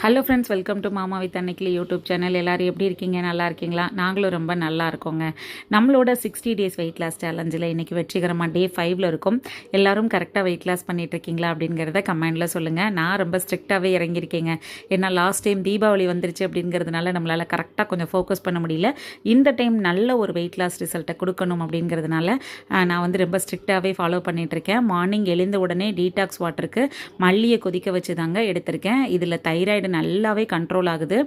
Hello friends welcome to மாமா with Annaikili YouTube channel எல்லாரும் எப்படி இருக்கீங்க? நல்லா இருக்கீங்களா? நாங்களும் ரொம்ப நல்லா இருக்கோங்க. நம்மளோட சிக்ஸ்டி டேஸ் வெயிட் லாஸ் சேலஞ்சில் இன்றைக்கி வெற்றிகரமாக டே ஃபைவ்ல இருக்கும். எல்லாரும் கரெக்டாக வெயிட் லாஸ் பண்ணிட்டு இருக்கீங்களா அப்படிங்கிறத கமெண்டில் சொல்லுங்கள் நான் ரொம்ப ஸ்ட்ரிக்டாகவே இறங்கியிருக்கேங்க. ஏன்னா லாஸ்ட் டைம் தீபாவளி வந்துருச்சு அப்படிங்கிறதுனால நம்மளால் கரெக்டாக கொஞ்சம் ஃபோக்கஸ் பண்ண முடியல. இந்த டைம் நல்ல ஒரு வெயிட் லாஸ் ரிசல்ட்டை கொடுக்கணும் அப்படிங்கிறதுனால நான் வந்து ரொம்ப ஸ்ட்ரிக்டாகவே ஃபாலோ பண்ணிகிட்ருக்கேன் மார்னிங் எழுந்த உடனே டீடாக்ஸ் வாட்டருக்கு மல்லியை கொதிக்க வச்சு தாங்க எடுத்திருக்கேன். இதில் தைராய்டு நல்லாவே கண்ட்ரோல் ஆகுது.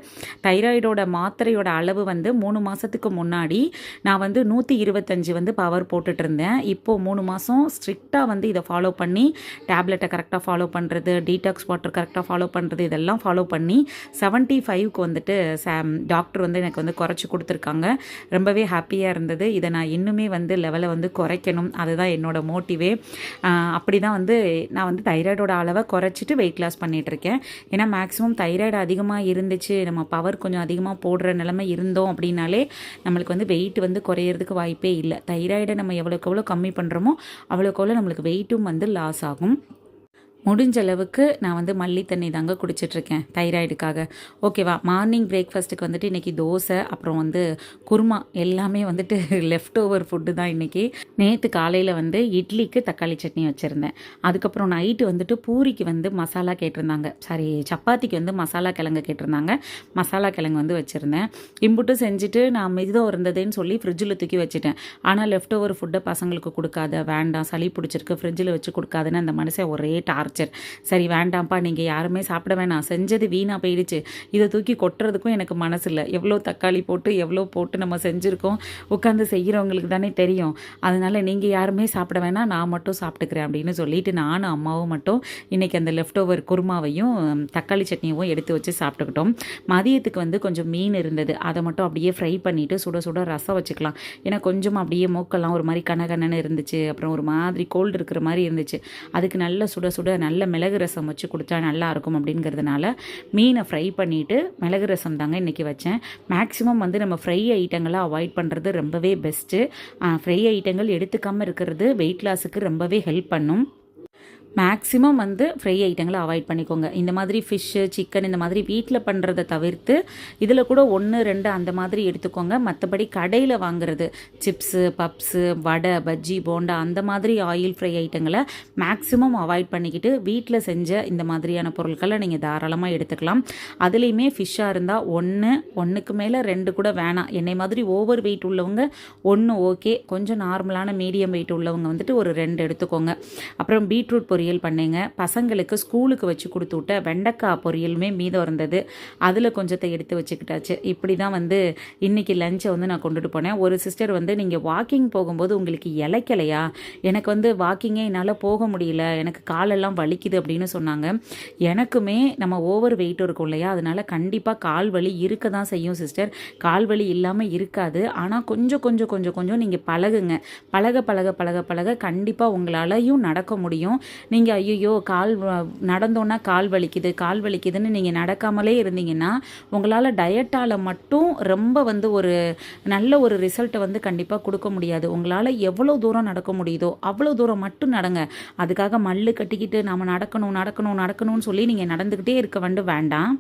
தைராய்டோட மாத்திரையோட அளவு வந்து மூணு மாதத்துக்கு முன்னாடி நான் வந்து நூற்றி இருபத்தஞ்சி வந்து பவர் போட்டுட்டு இருந்தேன் இப்போது மூணு மாதம் ஸ்ட்ரிக்டாக வந்து இதை ஃபாலோ பண்ணி டேப்லெட்டை கரெக்டாக ஃபாலோ பண்ணுறது டீடாக்ஸ் வாட்டர் கரெக்டாக ஃபாலோ பண்ணுறது இதெல்லாம் ஃபாலோ பண்ணி செவன்ட்டி ஃபைவ்க்கு வந்துட்டு டாக்டர் வந்து எனக்கு வந்து குறைச்சி கொடுத்துருக்காங்க. ரொம்பவே ஹாப்பியாக இருந்தது. இதை நான் இன்னுமே வந்து லெவலை வந்து குறைக்கணும். அதுதான் என்னோட மோட்டிவே அப்படி தான் வந்து நான் வந்து தைராய்டோட அளவை குறைச்சிட்டு வெயிட் லாஸ் பண்ணிகிட்ருக்கேன் ஏன்னா மேக்ஸிமம் தைராய்டு அதிகமாக இருந்துச்சு நம்ம பவர் கொஞ்சம் அதிகமாக போடுற நிலமை இருந்தோம் அப்படின்னாலே நம்மளுக்கு வந்து வெயிட் வந்து குறையிறதுக்கு வாய்ப்பே இல்லை. தைராய்டை நம்ம எவ்வளோக்கு எவ்வளோ கம்மி பண்ணுறோமோ அவ்வளோக்கு எவ்வளோ நம்மளுக்கு வெயிட்டும் வந்து லாஸ் ஆகும். முடிஞ்ச அளவுக்கு நான் வந்து மல்லி தண்ணி தாங்க குடிச்சிட்ருக்கேன் தைராய்டுக்காக. ஓகேவா மார்னிங் பிரேக்ஃபாஸ்ட்டுக்கு வந்துட்டு இன்றைக்கி தோசை அப்புறம் வந்து குருமா எல்லாமே வந்துட்டு லெஃப்ட் ஓவர் ஃபுட்டு தான் இன்றைக்கி நேற்று காலையில் வந்து இட்லிக்கு தக்காளி சட்னி வச்சுருந்தேன். அதுக்கப்புறம் நைட்டு வந்துட்டு பூரிக்கு வந்து மசாலா கேட்டிருந்தாங்க. சாரி சப்பாத்திக்கு வந்து மசாலா கிழங்கு கேட்டிருந்தாங்க. மசாலா கிழங்கு வந்து வச்சுருந்தேன். இம்புட்டு செஞ்சுட்டு நான் மிதம் இருந்ததுன்னு சொல்லி ஃப்ரிட்ஜில் தூக்கி வச்சுட்டேன். ஆனால் லெஃப்ட் ஓவர் ஃபுட்டை பசங்களுக்கு கொடுக்காத வேண்டாம் சளி பிடிச்சிருக்கு ஃப்ரிட்ஜில் வச்சு கொடுக்காதுன்னு அந்த மனுஷன் ஒரே டார்ச்சர் சரி வேண்டாம்ப்பா நீங்கள் யாருமே சாப்பிட வேணாம். செஞ்சது வீணாக போயிடுச்சு. இதை தூக்கி கொட்டுறதுக்கும் எனக்கு மனசு இல்லை எவ்வளோ தக்காளி போட்டு எவ்வளோ போட்டு நம்ம செஞ்சுருக்கோம். உட்காந்து செய்கிறவங்களுக்கு தானே தெரியும். அதனால் நீங்கள் யாருமே சாப்பிட வேணாம். நான் மட்டும் சாப்பிட்டுக்கிறேன் அப்படின்னு சொல்லிட்டு நானும் அம்மாவும் மட்டும் இன்றைக்கி அந்த லெஃப்ட் ஓவர் குருமாவையும் தக்காளி சட்னியும் எடுத்து வச்சு சாப்பிட்டுக்கிட்டோம். மதியத்துக்கு வந்து கொஞ்சம் மீன் இருந்தது. அதை மட்டும் அப்படியே ஃப்ரை பண்ணிவிட்டு சுட சுட ரசம் வச்சுக்கலாம். ஏன்னா கொஞ்சம் அப்படியே மூக்கெல்லாம் ஒரு மாதிரி கனகனன்னு இருந்துச்சு. அப்புறம் ஒரு மாதிரி கோல்டு இருக்கிற மாதிரி இருந்துச்சு. அதுக்கு நல்ல சுட சுட நல்ல மிளகு ரசம் வச்சு கொடுத்தா நல்லா இருக்கும் அப்படிங்கிறதுனால மீனை ஃப்ரை பண்ணிவிட்டு மிளகு ரசம் தாங்க இன்றைக்கி வச்சேன். மேக்ஸிமம் வந்து நம்ம ஃப்ரை ஐட்டங்களை அவாய்ட் பண்ணுறது ரொம்பவே பெஸ்ட்டு ஃப்ரை ஐட்டங்கள் எடுத்துக்காமல் இருக்கிறது வெயிட் லாஸுக்கு ரொம்பவே ஹெல்ப் பண்ணும். மேக்ஸிமம் வந்து ஃப்ரை ஐட்டங்களை அவாய்ட் பண்ணிக்கோங்க. இந்த மாதிரி ஃபிஷ்ஷு சிக்கன் இந்த மாதிரி வீட்டில் பண்ணுறதை தவிர்த்து இதில் கூட ஒன்று ரெண்டு அந்த மாதிரி எடுத்துக்கோங்க. மற்றபடி கடையில் வாங்குறது சிப்ஸு பப்ஸு வடை பஜ்ஜி போண்டா அந்த மாதிரி ஆயில் ஃப்ரை ஐட்டங்களை மேக்ஸிமம் அவாய்ட் பண்ணிக்கிட்டு வீட்டில் செஞ்ச இந்த மாதிரியான பொருட்களை நீங்கள் தாராளமாக எடுத்துக்கலாம். அதுலேயுமே ஃபிஷ்ஷாக இருந்தால் ஒன்று ஒன்றுக்கு மேலே ரெண்டு கூட வேணாம். என்னை மாதிரி ஓவர் வெயிட் உள்ளவங்க ஒன்று ஓகே கொஞ்சம் நார்மலான மீடியம் வெயிட் உள்ளவங்க வந்துட்டு ஒரு ரெண்டு எடுத்துக்கோங்க. அப்புறம் பீட்ரூட் பொரியல். பண்ணேங்க. பசங்களுக்கு ஸ்கூலுக்கு வச்சு கொடுத்து விட்ட வெண்டைக்காய் பொரியலுமே மீதம் இருந்தது. அதில் கொஞ்சத்தை எடுத்து வச்சுக்கிட்டாச்சு. இப்படி தான் வந்து இன்றைக்கி லஞ்சை வந்து நான் கொண்டுட்டு போனேன். ஒரு சிஸ்டர் வந்து நீங்கள் வாக்கிங் போகும்போது உங்களுக்கு இலைக்கலையா? எனக்கு வந்து வாக்கிங்கே என்னால் போக முடியல. எனக்கு காலெல்லாம் வலிக்குது அப்படின்னு சொன்னாங்க. எனக்குமே நம்ம ஓவர் வெயிட் இருக்கும் இல்லையா? அதனால் கண்டிப்பாக கால் வலி இருக்க தான் செய்யும் சிஸ்டர் கால் வலி இல்லாமல் இருக்காது. ஆனால் கொஞ்சம் கொஞ்சம் கொஞ்சம் கொஞ்சம் நீங்கள் பழகுங்க. பழக பழக பழக பழக கண்டிப்பாக உங்களாலையும் நடக்க முடியும். நீங்கள் ஐயோ கால் நடந்தோன்னா கால் வலிக்குது கால் வலிக்குதுன்னு நீங்கள் நடக்காமலே இருந்தீங்கன்னா உங்களால் டயட்டால் மட்டும் ரொம்ப வந்து ஒரு நல்ல ஒரு ரிசல்ட்டை வந்து கண்டிப்பாக கொடுக்க முடியாது. உங்களால் எவ்வளோ தூரம் நடக்க முடியுதோ அவ்வளோ தூரம் மட்டும் நடங்க. அதுக்காக மல்லு கட்டிக்கிட்டு நம்ம நடக்கணும் நடக்கணும் நடக்கணும்னு சொல்லி நீங்கள் நடந்துக்கிட்டே இருக்க வந்து வேண்டாம்.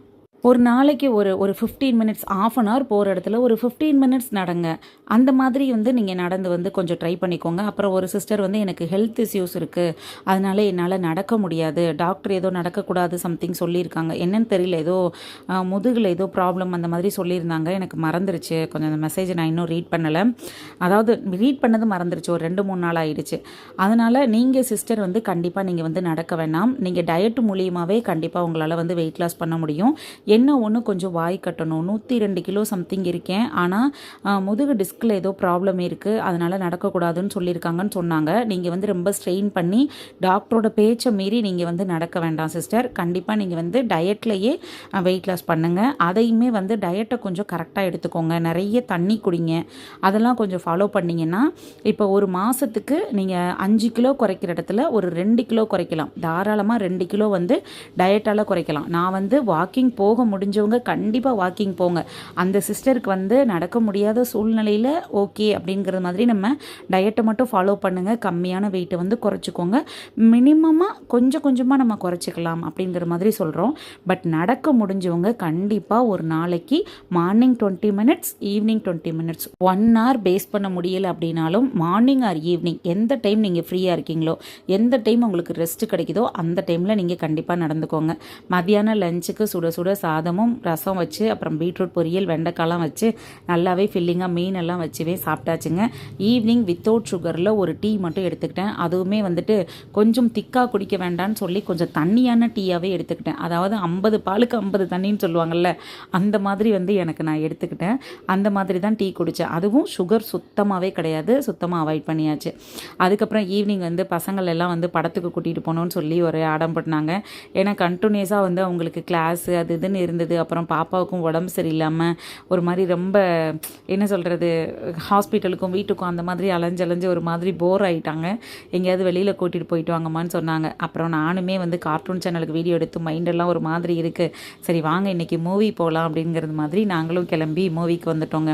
ஒரு நாளைக்கு ஒரு ஒரு fifteen minutes half an hour போகிற இடத்துல ஒரு ஃபிஃப்டீன் மினிட்ஸ் நடங்க. அந்த மாதிரி வந்து நீங்கள் நடந்து வந்து கொஞ்சம் ட்ரை பண்ணிக்கோங்க. அப்புறம் ஒரு சிஸ்டர் வந்து எனக்கு ஹெல்த் இஷ்யூஸ் இருக்குது அதனால என்னால் நடக்க முடியாது. டாக்டர் ஏதோ நடக்கக்கூடாது சம்திங் சொல்லியிருக்காங்க. என்னன்னு தெரியல. ஏதோ முதுகில் ஏதோ ப்ராப்ளம் அந்த மாதிரி சொல்லியிருந்தாங்க. எனக்கு மறந்துருச்சு. கொஞ்சம் அந்த மெசேஜ் நான் இன்னும் ரீட் பண்ணலை. அதாவது ரீட் பண்ணது மறந்துருச்சு. ஒரு ரெண்டு மூணு நாள் ஆயிடுச்சு. அதனால் நீங்கள் சிஸ்டர் வந்து கண்டிப்பாக நீங்கள் வந்து நடக்க வேணாம். நீங்கள் டயட் மூலியமாகவே கண்டிப்பாக உங்களால் வந்து வெயிட் லாஸ் பண்ண முடியும். என்ன ஒன்று கொஞ்சம் வாய் கட்டணும்? நூற்றி ரெண்டு கிலோ சம்திங் இருக்கேன். ஆனால் முதுகு டிஸ்கில் ஏதோ ப்ராப்ளம் இருக்குது அதனால் நடக்கக்கூடாதுன்னு சொல்லியிருக்காங்கன்னு சொன்னாங்க. நீங்கள் வந்து ரொம்ப ஸ்ட்ரெயின் பண்ணி டாக்டரோட பேச்சை மீறி நீங்கள் வந்து நடக்க வேண்டாம் சிஸ்டர் கண்டிப்பாக நீங்கள் வந்து டயட்லேயே வெயிட் லாஸ் பண்ணுங்கள் அதையுமே வந்து டயட்டை கொஞ்சம் கரெக்டாக எடுத்துக்கோங்க. நிறைய தண்ணி குடிங்க. அதெல்லாம் கொஞ்சம் ஃபாலோ பண்ணிங்கன்னா இப்போ ஒரு மாதத்துக்கு நீங்கள் அஞ்சு கிலோ குறைக்கிற இடத்துல ஒரு ரெண்டு கிலோ குறைக்கலாம். தாராளமாக ரெண்டு கிலோ வந்து டயட்டால் குறைக்கலாம். நான் வந்து வாக்கிங் போக முடிஞ்சவங்க கண்டிப்பாக வாக்கிங் போங்க. அந்த சிஸ்டருக்கு வந்து நடக்க முடியாத சூழ்நிலையில் ஓகே அப்படிங்கிற மாதிரி நம்ம டயட்டை மட்டும் ஃபாலோ பண்ணுங்கள் கம்மியான வெயிட்டை வந்து குறைச்சிக்கோங்க. மினிமமாக கொஞ்சம் கொஞ்சமாக நம்ம குறைச்சிக்கலாம் அப்படிங்கிற மாதிரி சொல்கிறோம் பட் நடக்க முடிஞ்சவங்க கண்டிப்பாக ஒரு நாளைக்கு morning twenty minutes evening twenty minutes one hour base பண்ண முடியலை அப்படின்னாலும் மார்னிங் ஆர் ஈவினிங் எந்த டைம் நீங்கள் ஃப்ரீயாக இருக்கீங்களோ எந்த டைம் உங்களுக்கு ரெஸ்ட் கிடைக்குதோ அந்த டைமில் நீங்கள் கண்டிப்பாக நடந்துக்கோங்க. மதியானம் லஞ்சுக்கு சுட சுட சாதமும் ரசம் வச்சு அப்புறம் பீட்ரூட் பொரியல் வெண்டைக்காலாம் வச்சு நல்லாவே ஃபில்லிங்காக மீன் எல்லாம் வச்சுவே சாப்பிட்டாச்சுங்க. ஈவினிங் வித்தவுட் சுகரில் ஒரு டீ மட்டும் எடுத்துக்கிட்டேன். அதுவுமே வந்துட்டு கொஞ்சம் திக்காக குடிக்க வேண்டாம்னு சொல்லி கொஞ்சம் தண்ணியான டீயாகவே எடுத்துக்கிட்டேன். அதாவது ஐம்பது பாலுக்கு ஐம்பது தண்ணின்னு சொல்லுவாங்கல்ல அந்த மாதிரி வந்து எனக்கு நான் எடுத்துக்கிட்டேன். அந்த மாதிரி தான் டீ குடித்தேன் அதுவும் சுகர் சுத்தமாகவே கிடையாது. சுத்தமாக அவாய்ட் பண்ணியாச்சு. அதுக்கப்புறம் ஈவினிங் வந்து பசங்கள் எல்லாம் வந்து படத்துக்கு கூட்டிகிட்டு போகணும்னு சொல்லி ஒரு ஆடம் பண்ணாங்க ஏன்னா கண்டினியூஸாக வந்து அவங்களுக்கு கிளாஸ் அது இதுன்னு இருந்தது அப்புறம் பாப்பாவுக்கும் உடம்பு சரியில்லாமல் ஒரு மாதிரி ரொம்ப என்ன சொல்கிறது ஹாஸ்பிட்டலுக்கும் வீட்டுக்கும் அந்த மாதிரி அலைஞ்சு அலைஞ்சு ஒரு மாதிரி போர் ஆகிட்டாங்க எங்கேயாவது வெளியில் கூட்டிகிட்டு போயிட்டு வாங்கம்மான்னு சொன்னாங்க. அப்புறம் நானுமே வந்து கார்ட்டூன் சேனலுக்கு வீடியோ எடுத்து மைண்டெல்லாம் ஒரு மாதிரி இருக்குது சரி வாங்க இன்றைக்கி மூவி போகலாம் அப்படிங்கிறது மாதிரி நாங்களும் கிளம்பி மூவிக்கு வந்துட்டோங்க.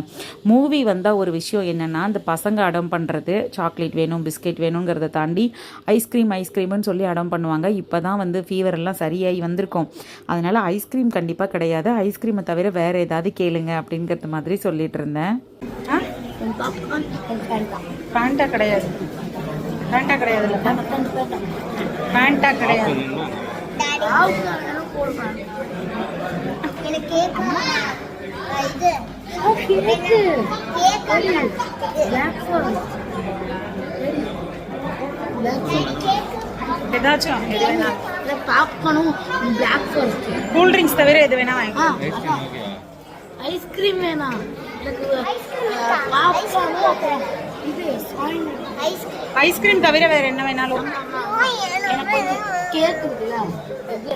மூவி வந்தால் ஒரு விஷயம் என்னென்னா அந்த பசங்க அடம் பண்ணுறது சாக்லேட் வேணும் பிஸ்கெட் வேணுங்கிறத தாண்டி ஐஸ்கிரீம் ஐஸ்கிரீம்னு சொல்லி அடம் பண்ணுவாங்க. இப்போ தான் வந்து ஃபீவர் எல்லாம் சரியாகி வந்திருக்கும். அதனால் ஐஸ்கிரீம் கண்டிப்பாக கிடையாது. ஐஸ்கிரீமை தவிர வேறு ஏதாவது கேளுங்க அப்படிங்கிறது மாதிரி சொல்லிட்டு இருந்தேன். பேண்டா கிடையாது. பேண்டா கிடையாது பேண்டா கிடையாது. ஏதாச்சும். பாப்கார்னும் பிளாக் ஃபாரஸ்ட் கூல் ட்ரிங்க்ஸ் தவிர எது வேணா வாங்கி ஐஸ்கிரீம் வேணாம் எனக்கு பாப்கார்னும் அப்புறம் ஐஸ்கிரீம் ஐஸ்கிரீம் தவிர வேற என்ன வேணாலும்.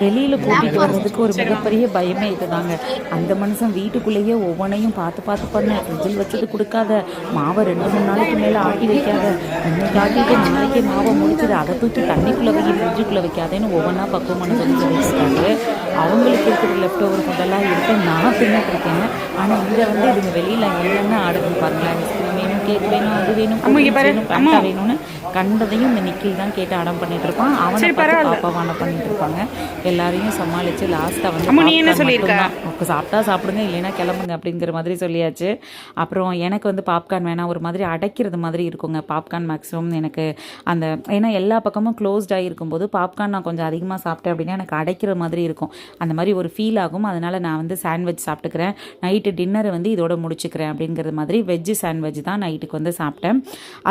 வெளியில் கூட்டிகிட்டு வர்றதுக்கு ஒரு மிகப்பெரிய பயமே இதுதாங்க. அந்த மனுஷன் வீட்டுக்குள்ளேயே ஒவ்வொன்றையும் பார்த்து பார்த்து பண்ண. ஃப்ரிட்ஜில் வச்சது கொடுக்காத. மாவை ரெண்டு மூணு நாளைக்கு மேலே ஆட்டி வைக்காத. இன்னைக்கு ஆட்டிட்டு நாளைக்கே மாவை முடிச்சது. அதை தூக்கி தண்ணிக்குள்ளே வை ஃப்ரிட்ஜுக்குள்ளே வைக்காதேன்னு ஒவ்வொன்றா பக்குவமான சொல்லி சொல்லியிருக்காங்க அவங்களுக்கு இருக்கிற லெஃப்ட் ஓவர் ஃபுட்டெல்லாம் எடுத்து நான் தின்னுட்டு இருக்கேன். ஆனால் இங்கே வந்து இதுங்க வெளியில் என்னென்ன ஆடுதுன்னு பாருங்களேன் ஐஸ்கிரீம் வேணும் கேக் வேணும் அது வேணும் cool drinks வேணும் பேண்டா வேணும்னு கண்டதையும் இந்த நிக்கில் தான் கேட்டு அடம் பண்ணிட்டு இருப்பான் அவனை பாப்பாவான பண்ணிட்டு இருப்பாங்க எல்லாரையும் சமாளித்து லாஸ்ட்டாக வந்து பாப்கார்ன் மட்டும்தான். சாப்பிட்டா சாப்பிடுங்க இல்லைன்னா கிளம்புங்க அப்படிங்கிற மாதிரி சொல்லியாச்சு. அப்புறம் எனக்கு வந்து பாப்கார்ன் வேணாம் ஒரு மாதிரி அடைக்கிறது மாதிரி இருக்குங்க. பாப்கார்ன் மேக்ஸிமம் எனக்கு அந்த ஏன்னா எல்லா பக்கமும் க்ளோஸ்டாக இருக்கும்போது பாப்கார்ன் நான் கொஞ்சம் அதிகமாக சாப்பிட்டேன் அப்படின்னா எனக்கு அடைக்கிற மாதிரி இருக்கும். அந்த மாதிரி ஒரு ஃபீல் ஆகும். அதனால் நான் வந்து சாண்ட்விச் சாப்பிட்டுக்கிறேன். நைட்டு டின்னரை வந்து இதோட முடிச்சுக்கிறேன் அப்படிங்கிற மாதிரி வெஜ்ஜு சாண்ட்விச் தான் நைட்டுக்கு வந்து சாப்பிட்டேன்.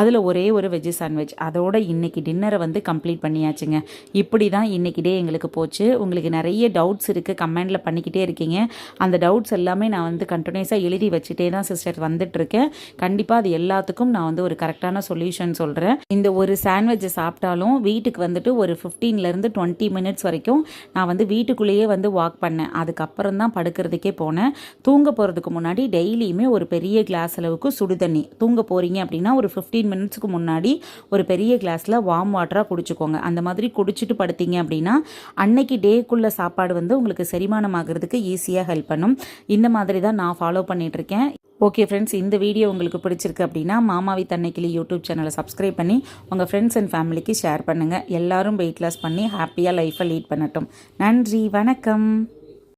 அதில் ஒரே ஒரு வெஜ்ஜு சாண்ட்விச் அதோட இன்னைக்கு டின்னரை வந்து கம்ப்ளீட் பண்ணியாச்சுங்க. இப்படி தான் இன்னைக்கு டே எங்களுக்கு போச்சு. உங்களுக்கு நிறைய டவுட்ஸ் இருக்குது கமெண்டில் பண்ணிக்கிட்டே இருக்கீங்க. அந்த டவுட்ஸ் எல்லாமே நான் வந்து கண்டினியூஸாக எழுதி வச்சுட்டே தான் சிஸ்டர் வந்துட்டுருக்கேன். கண்டிப்பாக அது எல்லாத்துக்கும் நான் வந்து ஒரு கரெக்டான சொல்யூஷன் சொல்கிறேன் இந்த ஒரு சாண்ட்விட்சை சாப்பிட்டாலும் வீட்டுக்கு வந்துட்டு ஒரு ஃபிஃப்டீன்லேருந்து டுவெண்ட்டி மினிட்ஸ் வரைக்கும் நான் வந்து வீட்டுக்குள்ளேயே வந்து வாக் பண்ணேன். அதுக்கப்புறம் தான் படுக்கிறதுக்கே போனேன். தூங்க போகிறதுக்கு முன்னாடி டெய்லியுமே ஒரு பெரிய கிளாஸ் அளவுக்கு சுடு தண்ணி. தூங்க போகிறீங்க அப்படின்னா ஒரு ஃபிஃப்டீன் மினிட்ஸ்க்கு முன்னாடி ஒரு பெரிய கிளாஸில் வார்ம் வாட்டராக குடிச்சுக்கோங்க. அந்த மாதிரி குடிச்சிட்டு படுத்தீங்க அப்படின்னா அன்னைக்கு டேக்குள்ள சாப்பாடு வந்து உங்களுக்கு செரிமானம் ஆகிறதுக்கு ஈஸியாக ஹெல்ப் பண்ணும். இந்த மாதிரி தான் நான் ஃபாலோ பண்ணிகிட்ருக்கேன் ஓகே ஃப்ரெண்ட்ஸ் இந்த வீடியோ உங்களுக்கு பிடிச்சிருக்கு அப்படின்னா மாமாவி தன்னைக்கிளி யூடியூப் சேனலை சப்ஸ்கிரைப் பண்ணி உங்கள் ஃப்ரெண்ட்ஸ் அண்ட் ஃபேமிலிக்கு ஷேர் பண்ணுங்கள் எல்லாரும் வெயிட் லாஸ் பண்ணி ஹாப்பியாக லைஃப்பை லீட் பண்ணட்டும். நன்றி வணக்கம்.